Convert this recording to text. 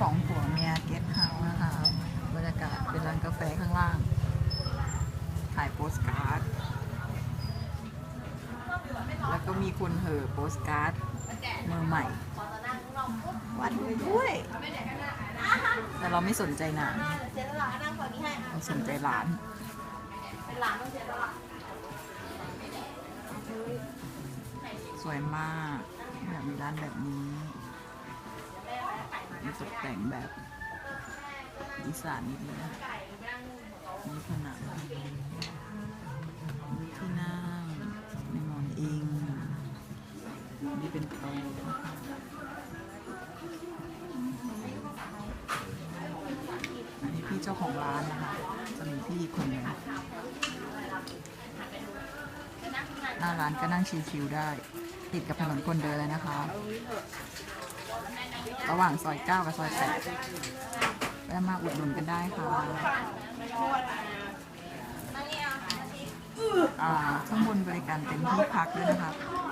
สองผัวเมียเกสเฮาส์นะคะ บรรยากาศเป็นร้านกาแฟข้างล่าง ถ่ายโปสการ์ด แล้วก็มีคนเหอโปสการ์ดมือใหม่วัดด้วยด้วย แต่เราไม่สนใจนานเราสนใจร้านสวยมากอยากมีร้านแบบนี้ ตกแต่งแบบอีสานนิดนึงมีผนังมีที่นั่งมีหมอนอิงนี่เป็นโต๊ะอันนี้พี่เจ้าของร้านนะคะจะมีพี่อีกคนหนึ่งหน้าร้านก็นั่งชิวๆได้ ติดกับถนนคนเดินเลยนะคะ ระหว่างซอย9กับซอย8แวะมาอุดหนุนกันได้ค่ะอ่าข้างบนบริการเต็มที่พักด้วยนะคะอยู่ข้างบน